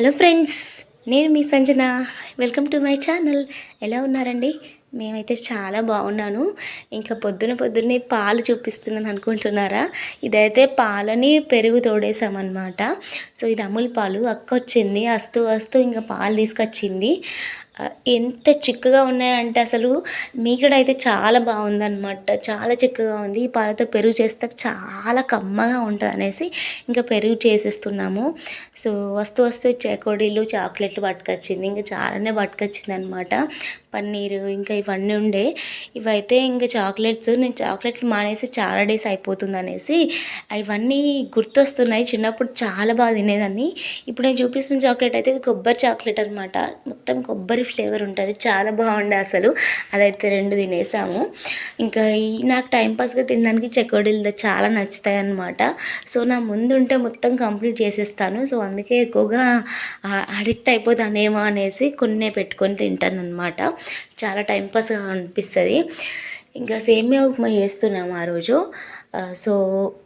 Hello friends నేను మీ Sanjana. Welcome to my channel. ఎలా ఉన్నారండి? మేమైతే చాలా బాగున్నాను. ఇంకా పొద్దున పొద్దున్నే పాలు చూపిస్తున్నాను అనుకుంటున్నారా? ఇదైతే పాలని పెరుగు తోడేసామన్నమాట. సో ఇది అమూల్ పాలు. అక్క వచ్చింది వస్తూ వస్తూ ఇంకా పాలు తీసుకొచ్చింది. ఎంత చిక్కగా ఉన్నాయంటే అసలు మీగడ అయితే చాలా బాగుందన్నమాట. చాలా చిక్కగా ఉంది. ఈ పాలతో పెరుగు చేస్తే చాలా కమ్మగా ఉంటుంది అనేసి ఇంకా పెరుగు చేసేస్తున్నాము. సో వస్తూ వస్తూ చెకోడీలు చాక్లెట్లు పట్టుకొచ్చింది. ఇంకా చాలానే పట్టుకొచ్చింది అనమాట పన్నీరు ఇంకా ఇవన్నీ ఉండే. ఇవైతే ఇంకా చాక్లెట్స్ నేను చాక్లెట్లు మానేసి చాలా డేస్ అయిపోతుంది అనేసి ఇవన్నీ గుర్తొస్తున్నాయి. చిన్నప్పుడు చాలా బాగా తినేదాన్ని. ఇప్పుడు నేను చూపిస్తున్న చాక్లెట్ అయితే కొబ్బరి చాక్లెట్ అనమాట మొత్తం కొబ్బరి ఫ్లేవర్ ఉంటుంది. చాలా బాగుండే అసలు. అదైతే రెండు తినేసాము. ఇంకా ఈ నాకు టైంపాస్గా తినడానికి చెకోడీలు చాలా నచ్చుతాయి అనమాట సో నా ముందు ఉంటే మొత్తం కంప్లీట్ చేసేస్తాను. సో అందుకే ఎక్కువగా అడిక్ట్ అయిపోతానేమో అనేసి కొన్నే పెట్టుకొని తింటాను అనమాట చాలా టైంపాస్గా అనిపిస్తుంది. ఇంకా సేమియా ఉప్మా చేస్తున్నాము ఆ రోజు. సో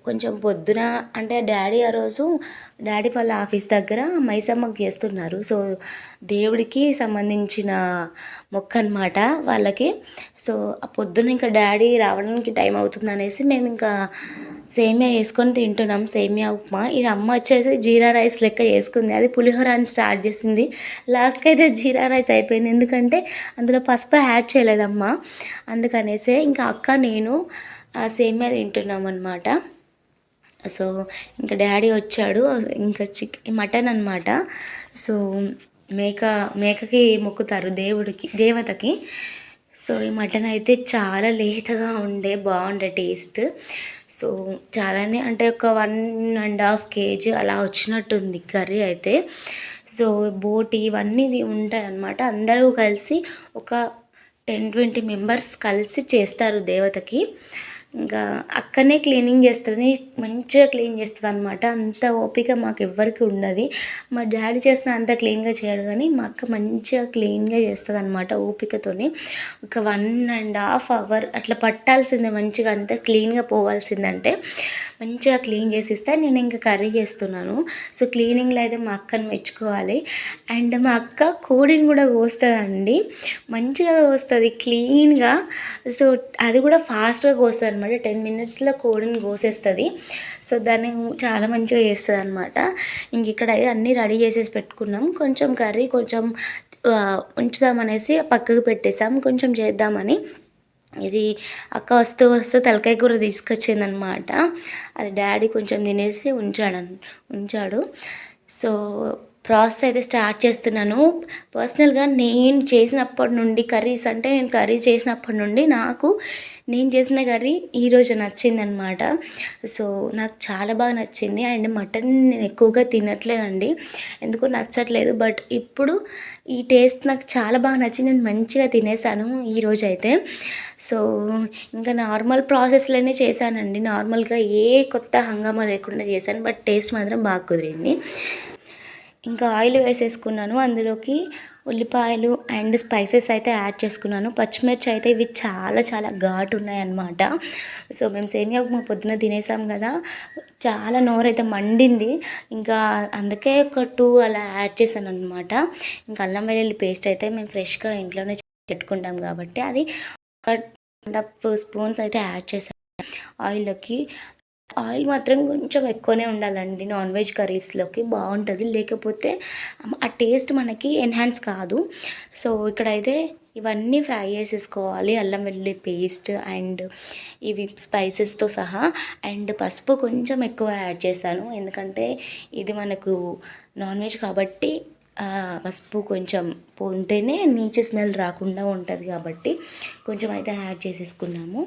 కొంచెం పొద్దున అంటే డాడీ ఆ రోజు డాడీ వాళ్ళ ఆఫీస్ దగ్గర మైసమ్మకు చేస్తున్నారు. సో దేవుడికి సంబంధించిన మొక్క అనమాట వాళ్ళకి. సో ఆ పొద్దున ఇంకా డాడీ రావడానికి టైం అవుతుంది అనేసి మేము ఇంకా సేమియా వేసుకొని తింటున్నాం సేమియా ఉప్మా. ఇది అమ్మ వచ్చేసి జీరా రైస్ లెక్క చేసుకుంది. అది పులిహోర అని స్టార్ట్ చేసింది. లాస్ట్కి అయితే జీరా రైస్ అయిపోయింది. ఎందుకంటే అందులో పసుపు యాడ్ చేయలేదమ్మా. అందుకనేసే ఇంకా అక్క నేను ఆ సేమియా తింటున్నాం అనమాట సో ఇంకా డాడీ వచ్చాడు. ఇంకా చిక్ మటన్ అనమాట సో మేక మేకకి మొక్కుతారు దేవుడికి దేవతకి. సో ఈ మటన్ అయితే చాలా లేతగా ఉండే బాగుండే టేస్ట్. సో చాలానే అంటే ఒక వన్ అండ్ హాఫ్ కేజీ అలా వచ్చినట్టుంది కర్రీ అయితే. సో బోటి ఇవన్నీ ఉంటాయి అన్నమాట అందరూ కలిసి ఒక టెన్ ట్వంటీ మెంబర్స్ కలిసి చేస్తారు దేవతకి. ఇంకా అక్కనే క్లీనింగ్ చేస్తుంది మంచిగా క్లీన్ చేస్తుంది అనమాట అంత ఓపిక మాకు ఎవ్వరికి ఉండదు. మా డాడీ చేసిన అంత క్లీన్గా చేయడు కానీ మా అక్క మంచిగా క్లీన్గా చేస్తుంది అనమాట ఓపికతోని. ఒక వన్ అండ్ హాఫ్ అవర్ అట్లా పట్టాల్సిందే మంచిగా అంతా క్లీన్గా పోవాల్సిందంటే మంచిగా క్లీన్ చేసి ఇస్తే నేను ఇంకా కర్రీ చేస్తున్నాను. సో క్లీనింగ్లో అయితే మా అక్కని మెచ్చుకోవాలి. అండ్ మా అక్క కోడిని కూడా కోస్తుందండి. మంచిగా కోస్తుంది క్లీన్గా. సో అది కూడా ఫాస్ట్గా కోస్తుంది అనమాట. టెన్ మినిట్స్లో కోడిని కోసేస్తుంది. సో దాన్ని చాలా మంచిగా చేస్తుంది అనమాట ఇంక ఇక్కడ అన్నీ రెడీ చేసేసి పెట్టుకున్నాం. కొంచెం కర్రీ కొంచెం ఉంచుదామనేసి పక్కకు పెట్టేసాం. కొంచెం చేద్దామని. ఇది అక్క వస్తూ వస్తూ తలకాయ కూర తీసుకొచ్చిందనమాట అది డాడీ కొంచెం తినేసి ఉంచాడు ఉంచాడు. సో ప్రాసెస్ అయితే స్టార్ట్ చేస్తున్నాను. పర్సనల్గా నేను చేసినప్పటి నుండి కర్రీస్ అంటే నేను కర్రీ చేసినప్పటి నుండి నాకు నేను చేసిన కర్రీ ఈరోజు నచ్చిందనమాట సో నాకు చాలా బాగా నచ్చింది. అండ్ మటన్ నేను ఎక్కువగా తినట్లేదండి. ఎందుకో నచ్చట్లేదు. బట్ ఇప్పుడు ఈ టేస్ట్ నాకు చాలా బాగా నచ్చి నేను మంచిగా తినేసాను ఈరోజు అయితే. సో ఇంకా నార్మల్ ప్రాసెస్లోనే చేశానండి. నార్మల్గా ఏ కొత్త హంగామా లేకుండా చేశాను. బట్ టేస్ట్ మాత్రం బాగా కుదిరింది. ఇంకా ఆయిల్ వేసేసుకున్నాను. అందులోకి ఉల్లిపాయలు అండ్ స్పైసెస్ అయితే యాడ్ చేసుకున్నాను. పచ్చిమిర్చి అయితే ఇవి చాలా చాలా ఘాటు ఉన్నాయన్నమాట. సో మేము సేమియా ఉప్మా పొద్దున తినేసాం కదా. చాలా నోరైతే మండింది. ఇంకా అందుకే ఒక టూ అలా యాడ్ చేశాను అనమాట ఇంకా అల్లం వెల్లుల్లి పేస్ట్ అయితే మేము ఫ్రెష్గా ఇంట్లోనే పెట్టుకుంటాం కాబట్టి అది ఒక స్పూన్స్ అయితే యాడ్ చేశాను. ఆయిల్లోకి ఆయిల్ మాత్రం కొంచెం ఎక్కువనే ఉండాలండి నాన్ వెజ్ కర్రీస్లోకి. బాగుంటుంది లేకపోతే ఆ టేస్ట్ మనకి ఎన్హాన్స్ కాదు. సో ఇక్కడైతే ఇవన్నీ ఫ్రై చేసేసుకోవాలి. అల్లం వెల్లుల్లి పేస్ట్ అండ్ ఇవి స్పైసెస్తో సహా. అండ్ పసుపు కొంచెం ఎక్కువ యాడ్ చేశాను. ఎందుకంటే ఇది మనకు నాన్ వెజ్ కాబట్టి పసుపు కొంచెం ఉంటేనే నీచు స్మెల్ రాకుండా ఉంటుంది కాబట్టి కొంచెం అయితే యాడ్ చేసేసుకున్నాము.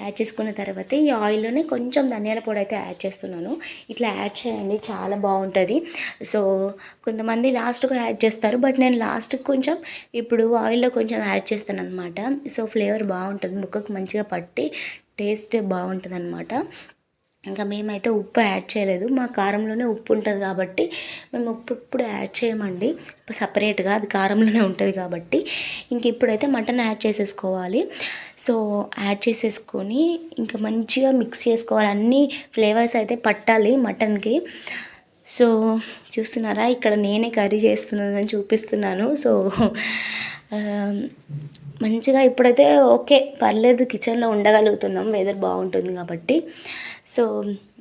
యాడ్ చేసుకున్న తర్వాత ఈ ఆయిల్లోనే కొంచెం ధనియాల పొడి అయితే యాడ్ చేస్తున్నాను. ఇట్లా యాడ్ చేయండి చాలా బాగుంటుంది. సో కొంతమంది లాస్ట్కు యాడ్ చేస్తారు బట్ నేను లాస్ట్కి కొంచెం ఇప్పుడు ఆయిల్లో కొంచెం యాడ్ చేస్తాను అనమాట సో ఫ్లేవర్ బాగుంటుంది ముక్కకు మంచిగా పట్టి టేస్ట్ బాగుంటుంది అనమాట ఇంకా మేమైతే ఉప్పు యాడ్ చేయలేదు. మా కారంలోనే ఉప్పు ఉంటుంది కాబట్టి మేము ఉప్పు ఇప్పుడు యాడ్ చేయమండి. సపరేట్గా అది కారంలోనే ఉంటుంది కాబట్టి ఇంక ఇప్పుడైతే మటన్ యాడ్ చేసేసుకోవాలి. సో యాడ్ చేసేసుకొని ఇంకా మంచిగా మిక్స్ చేసుకోవాలి. అన్ని ఫ్లేవర్స్ అయితే పట్టాలి మటన్కి. సో చూస్తున్నారా? ఇక్కడ నేనే కర్రీ చేస్తున్నానని చూపిస్తున్నాను. సో మంచిగా ఇప్పుడైతే ఓకే పర్లేదు కిచెన్లో ఉండగలుగుతున్నాం వెదర్ బాగుంటుంది కాబట్టి. సో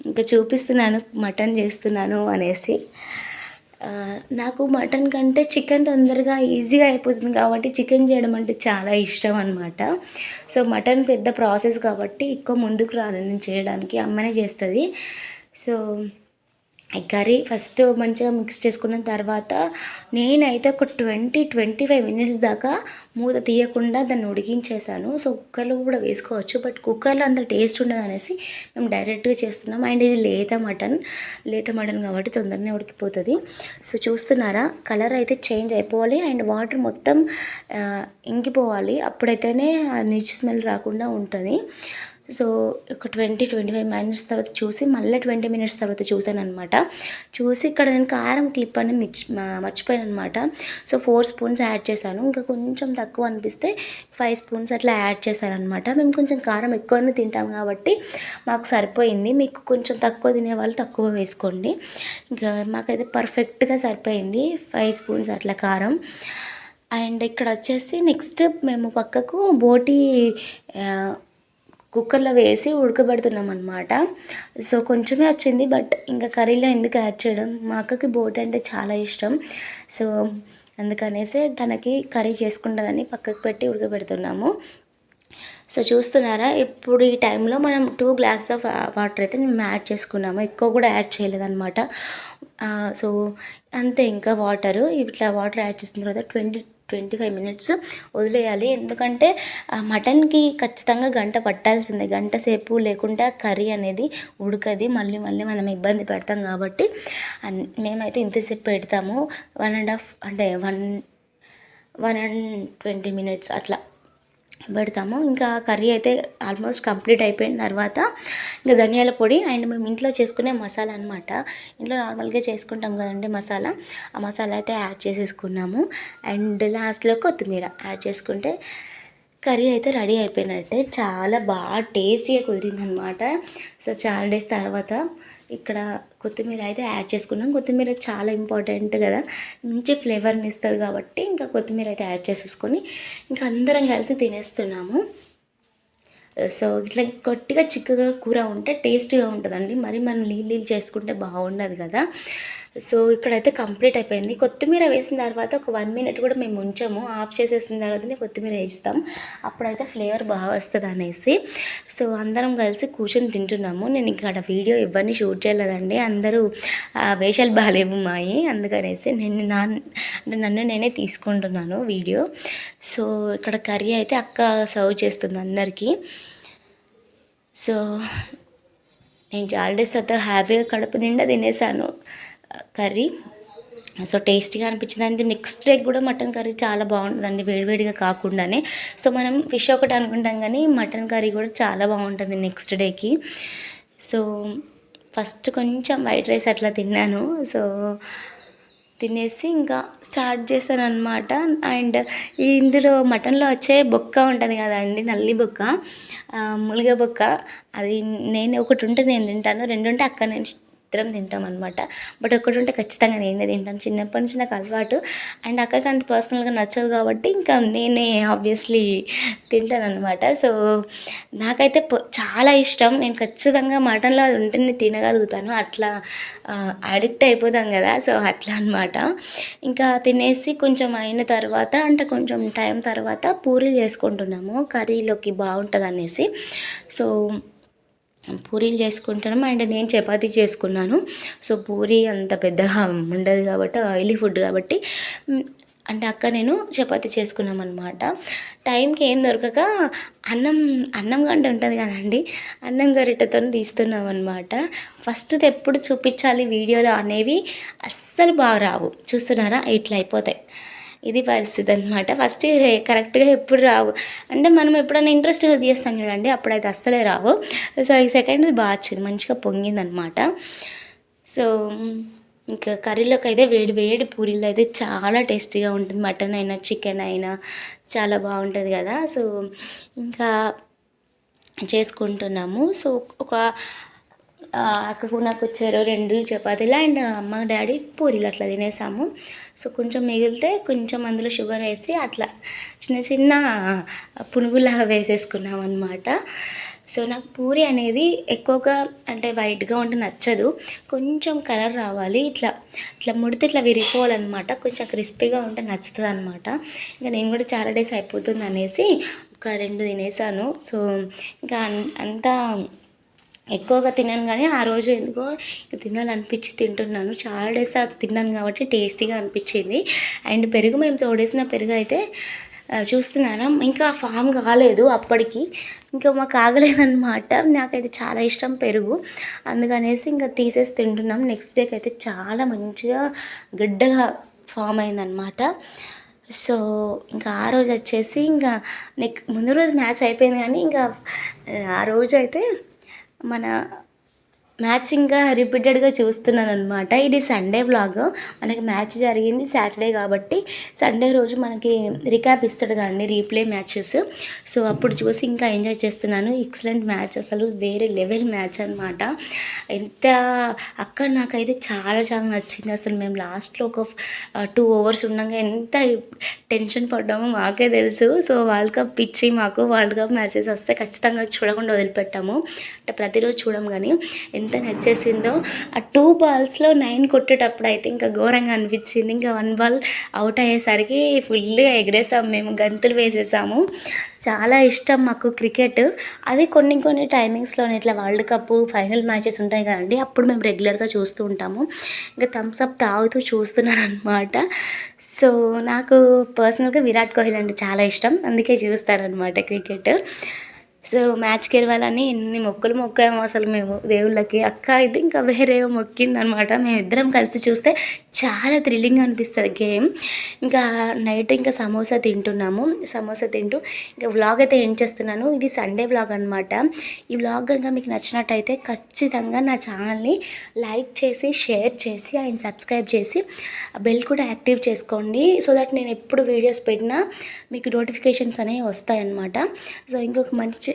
ఇంకా చూపిస్తున్నాను మటన్ చేస్తున్నాను అనేసి. నాకు మటన్ కంటే చికెన్ తొందరగా ఈజీగా అయిపోతుంది కాబట్టి చికెన్ చేయడం అంటే చాలా ఇష్టం అనమాట సో మటన్ పెద్ద ప్రాసెస్ కాబట్టి ఎక్కువ ముందుకు రాను నేను చేయడానికి అమ్మనే చేస్తుంది. సో కర్రీ ఫస్ట్ మంచిగా మిక్స్ చేసుకున్న తర్వాత నేనైతే ఒక ట్వంటీ ట్వంటీ ఫైవ్ మినిట్స్ దాకా మూత తీయకుండా దాన్ని ఉడికించేసాను సో కుక్కర్లో కూడా వేసుకోవచ్చు బట్ కుక్కర్లో అంత టేస్ట్ ఉండదు అనేసి మేము డైరెక్ట్గా చేస్తున్నాం. అండ్ ఇది లేత మటన్ లేత మటన్ కాబట్టి తొందరనే ఉడికిపోతుంది. సో చూస్తున్నారా? కలర్ అయితే చేంజ్ అయిపోవాలి. అండ్ వాటర్ మొత్తం ఇంకిపోవాలి. అప్పుడైతేనే ఆ నీచు స్మెల్ రాకుండా ఉంటుంది. సో ఒక ట్వంటీ ట్వంటీ ఫైవ్ మినిట్స్ తర్వాత చూసి మళ్ళీ ట్వంటీ మినిట్స్ తర్వాత చూశాను అనమాట చూసి ఇక్కడ నేను కారం క్లిప్ అని మిర్చి మర్చిపోయాను అనమాట సో ఫోర్ స్పూన్స్ యాడ్ చేశాను. ఇంకా కొంచెం తక్కువ అనిపిస్తే ఫైవ్ స్పూన్స్ అట్లా యాడ్ చేశాను అనమాట మేము కొంచెం కారం ఎక్కువనే తింటాం కాబట్టి మాకు సరిపోయింది. మీకు కొంచెం తక్కువ తినే వాళ్ళు తక్కువ వేసుకోండి. ఇంకా మాకైతే పర్ఫెక్ట్గా సరిపోయింది ఫైవ్ స్పూన్స్ అట్లా కారం. అండ్ ఇక్కడ వచ్చేసి నెక్స్ట్ మేము పక్కకు బోటి కుక్కర్లో వేసి ఉడకబెడుతున్నాం అనమాట సో కొంచెమే వచ్చింది బట్ ఇంకా కర్రీలో ఎందుకు యాడ్ చేయడం? మా అక్కకి బోట్ అంటే చాలా ఇష్టం. సో అందుకనేసి తనకి కర్రీ చేసుకుంటుందని పక్కకు పెట్టి ఉడకబెడుతున్నాము. సో చూస్తున్నారా? ఇప్పుడు ఈ టైంలో మనం టూ గ్లాస్ ఆఫ్ వాటర్ అయితే మేము యాడ్ చేసుకున్నాము. ఎక్కువ కూడా యాడ్ చేయలేదన్నమాట. సో అంతే ఇంకా వాటరు. ఇట్లా వాటర్ యాడ్ చేసిన తర్వాత ట్వంటీ ట్వంటీ ఫైవ్ మినిట్స్ వదిలేయాలి. ఎందుకంటే ఆ మటన్కి ఖచ్చితంగా గంట పట్టాల్సిందే. గంట సేపు లేకుండా కర్రీ అనేది ఉడకది. మళ్ళీ మళ్ళీ మనం ఇబ్బంది పెడతాం కాబట్టి అన్- మేమైతే ఇంతసేపు పెడతాము. వన్ అండ్ హాఫ్ అంటే one one and twenty minutes అట్లా. పెడతాము. ఇంకా కర్రీ అయితే ఆల్మోస్ట్ కంప్లీట్ అయిపోయిన తర్వాత ఇంకా ధనియాల పొడి అండ్ మేము ఇంట్లో చేసుకునే మసాలా అనమాట ఇంట్లో నార్మల్గా చేసుకుంటాం కదండి మసాలా. ఆ మసాలా అయితే యాడ్ చేసేసుకున్నాము. అండ్ లాస్ట్లో కొత్తిమీర యాడ్ చేసుకుంటే కర్రీ అయితే రెడీ అయిపోయినట్టే. చాలా బాగా టేస్టీగా కుదిరిందనమాట సో చాలా డేస్ తర్వాత ఇక్కడ కొత్తిమీర అయితే యాడ్ చేసుకున్నాం. కొత్తిమీర చాలా ఇంపార్టెంట్ కదా. మంచి ఫ్లేవర్ని ఇస్తుంది కాబట్టి ఇంకా కొత్తిమీర అయితే యాడ్ చేసేసుకొని ఇంకా అందరం కలిసి తినేస్తున్నాము. సో ఇట్లా గట్టిగా చిక్కగా కూర ఉంటే టేస్ట్గా ఉంటుందండి. మరి మనం నీళ్ళు నీళ్ళు చేసుకుంటే బాగుండదు కదా. సో ఇక్కడైతే కంప్లీట్ అయిపోయింది. కొత్తిమీర వేసిన తర్వాత ఒక వన్ మినిట్ కూడా మేము ఉంచాము. ఆఫ్ చేసేసిన తర్వాతనే కొత్తిమీర వేస్తాం. అప్పుడైతే ఫ్లేవర్ బాగా వస్తుంది అనేసి. సో అందరం కలిసి కూర్చొని తింటున్నాము. నేను ఇక్కడ వీడియో ఇవన్నీ షూట్ చేయలేదండి. అందరూ ఆ, వేషాలు బాగాలేవు మాయి. అందుకనేసి నేను నా అంటే నన్ను నేనే తీసుకుంటున్నాను వీడియో. సో ఇక్కడ కర్రీ అయితే అక్క సర్వ్ చేస్తుంది అందరికీ. సో నేను చాలా డేస్ తర్వాత హ్యాపీగా కడుపు నిండా తినేసాను. కర్రీ. సో టేస్టీగా అనిపించింది. అండ్ నెక్స్ట్ డే కూడా మటన్ కర్రీ చాలా బాగుంటుందండి వేడివేడిగా కాకుండానే. సో మనం ఫిష్ ఒకటి అనుకుంటాం కానీ మటన్ కర్రీ కూడా చాలా బాగుంటుంది నెక్స్ట్ డేకి. సో ఫస్ట్ కొంచెం వైట్ రైస్ అట్లా తిన్నాను. సో తినేసి ఇంకా స్టార్ట్ చేశాను అనమాట అండ్ ఇందులో మటన్లో వచ్చే బొక్క ఉంటుంది కదండి నల్లి బొక్క ఆ, ములిగ బొక్క. అది నేను ఒకటి ఉంటే నేను తింటాను రెండు ఉంటే అక్క నేను ఇద్దరం తింటాం అనమాట బట్ ఒకటి ఉంటే ఖచ్చితంగా నేనే తింటాను. చిన్నప్పటి నుంచి నాకు అలవాటు. అండ్ అక్కకి అంత పర్సనల్గా నచ్చదు కాబట్టి ఇంకా నేనే ఆబ్వియస్లీ తింటాను అనమాట సో నాకైతే చాలా ఇష్టం. నేను ఖచ్చితంగా మటన్లో అది ఉంటేనే తినగలుగుతాను. అట్లా అడిక్ట్ అయిపోతాం కదా. సో అట్లా అనమాట ఇంకా తినేసి కొంచెం అయిన తర్వాత అంటే కొంచెం టైం తర్వాత పూరీలు చేసుకుంటున్నాము. కర్రీలోకి బాగుంటుంది అనేసి సో పూరీలు చేసుకుంటాను. అండ్ నేను చపాతీ చేసుకున్నాను. సో పూరి అంత పెద్దగా ఉండదు కాబట్టి ఆయిలీ ఫుడ్ కాబట్టి అంటే అక్క నేను చపాతీ చేసుకున్నాం అనమాట టైంకి ఏం దొరకక అన్నం అన్నం గంట ఉంటుంది కదండి అన్నం గరిటెతో తీస్తున్నాం అనమాట ఫస్ట్ ఎప్పుడు చూపించాలి వీడియోలో అనేవి అస్సలు బాగా రావు. చూస్తున్నారా? ఇట్లా అయిపోతాయి. ఇది పరిస్థితి అనమాట ఫస్ట్ కరెక్ట్గా ఎప్పుడు రావు. అంటే మనం ఎప్పుడైనా ఇంట్రెస్ట్గా తీస్తాం చూడండి అప్పుడైతే అస్సలే రావు. సో ఈ సెకండ్ బాగా వచ్చింది మంచిగా పొంగిందనమాట సో ఇంకా కర్రీలోకి అయితే వేడి వేడి పూరీలు అయితే చాలా టేస్టీగా ఉంటుంది. మటన్ అయినా చికెన్ అయినా చాలా బాగుంటుంది కదా. సో ఇంకా చేసుకుంటున్నాము. సో ఒక అక్కకు నాకు వచ్చారు రెండు చపాతీలు అండ్ అమ్మ డాడీ పూరీలు అట్లా తినేసాము. సో కొంచెం మిగిలితే కొంచెం అందులో షుగర్ వేసి అట్లా చిన్న చిన్న పునుగులాగా వేసేసుకున్నాం అనమాట సో నాకు పూరి అనేది ఎక్కువగా అంటే వైట్గా ఉంటే నచ్చదు. కొంచెం కలర్ రావాలి ఇట్లా ఇట్లా ముడితే ఇట్లా విరిగిపోవాలన్నమాట. కొంచెం క్రిస్పీగా ఉంటే నచ్చుతుంది అనమాట ఇంకా నేను కూడా చాలా డేస్ అయిపోతుంది అనేసి ఒక రెండు తినేసాను. సో ఇంకా అంతా ఎక్కువగా తిన్నాను కానీ ఆ రోజు ఎందుకో ఇక తినాలనిపించి తింటున్నాను. చాలా డేస్ తర్వాత తిన్నాను కాబట్టి టేస్టీగా అనిపించింది. అండ్ పెరుగు మేము తోడేసిన పెరుగు అయితే చూస్తున్నారా చూస్తున్నాను? ఇంకా ఫామ్ కాలేదు అప్పటికి. ఇంకా మాకు ఆగలేదన్నమాట. నాకైతే చాలా ఇష్టం పెరుగు. అందుకనేసి ఇంకా తీసేసి తింటున్నాం. నెక్స్ట్ డేకి అయితే చాలా మంచిగా గడ్డగా ఫామ్ అయిందనమాట సో ఇంకా ఆ రోజు వచ్చేసి ఇంకా నెక్ ముందు రోజు మ్యాచ్ అయిపోయింది కానీ ఇంకా ఆ రోజు అయితే మన మ్యాచ్ ఇంకా రిపీటెడ్గా చూస్తున్నాను అనమాట ఇది సండే వ్లాగ్. మనకి మ్యాచ్ జరిగింది సాటర్డే కాబట్టి సండే రోజు మనకి రికాప్ ఇస్తాడు కానీ రీప్లే మ్యాచెస్. సో అప్పుడు చూసి ఇంకా ఎంజాయ్ చేస్తున్నాను. ఎక్సలెంట్ మ్యాచ్ అసలు వేరే లెవెల్ మ్యాచ్ అనమాట ఎంత అక్కడ నాకైతే చాలా చాలా నచ్చింది. అసలు మేము లాస్ట్లో ఒక టూ అవర్స్ ఉండగా ఎంత టెన్షన్ పడ్డామో మాకే తెలుసు. సో వరల్డ్ కప్ పిచ్చి మాకు వరల్డ్ కప్ మ్యాచెస్ వస్తే ఖచ్చితంగా చూడకుండా వదిలిపెట్టాము. అంటే ప్రతిరోజు చూడం కానీ ఎంత నచ్చేసిందో. ఆ టూ బాల్స్లో నైన్ కొట్టేటప్పుడు అయితే ఇంకా ఘోరంగా అనిపించింది. ఇంకా వన్ బాల్ అవుట్ అయ్యేసరికి ఫుల్గా ఎగరేసాము మేము గంతులు వేసేసాము. చాలా ఇష్టం మాకు క్రికెట్. అది కొన్ని కొన్ని టైమింగ్స్లోనే ఇట్లా వరల్డ్ కప్ ఫైనల్ మ్యాచెస్ ఉంటాయి కదండి అప్పుడు మేము రెగ్యులర్గా చూస్తూ ఉంటాము. ఇంకా థమ్స్ అప్ తాగుతూ చూస్తున్నాను అనమాట సో నాకు పర్సనల్గా విరాట్ కోహ్లీ అంటే చాలా ఇష్టం. అందుకే చూస్తారనమాట క్రికెట్. సో మ్యాచ్కి వెళ్ళాలని ఎన్ని మొక్కలు మొక్కాము అసలు మేము దేవుళ్ళకి. అక్క అయితే ఇంకా వేరే మొక్కిందనమాట. మేమిద్దరం కలిసి చూస్తే చాలా థ్రిల్లింగ్ అనిపిస్తుంది గేమ్. ఇంకా నైట్ ఇంకా సమోసా తింటున్నాము. సమోసా తింటూ ఇంకా వ్లాగ్ అయితే ఏం చేస్తున్నాను. ఇది సండే వ్లాగ్ అనమాట ఈ వ్లాగ్ కనుక మీకు నచ్చినట్టయితే ఖచ్చితంగా నా ఛానల్ని లైక్ చేసి షేర్ చేసి అండ్ సబ్స్క్రైబ్ చేసి బెల్ కూడా యాక్టివ్ చేసుకోండి. సో దట్ నేను ఎప్పుడు వీడియోస్ పెట్టినా మీకు నోటిఫికేషన్స్ అనేవి వస్తాయన్నమాట. సో ఇంకొక మంచి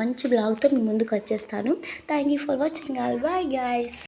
మంచి బ్లాగ్తో మీ ముందుకు వచ్చేస్తాను. Thank you for watching all bye guys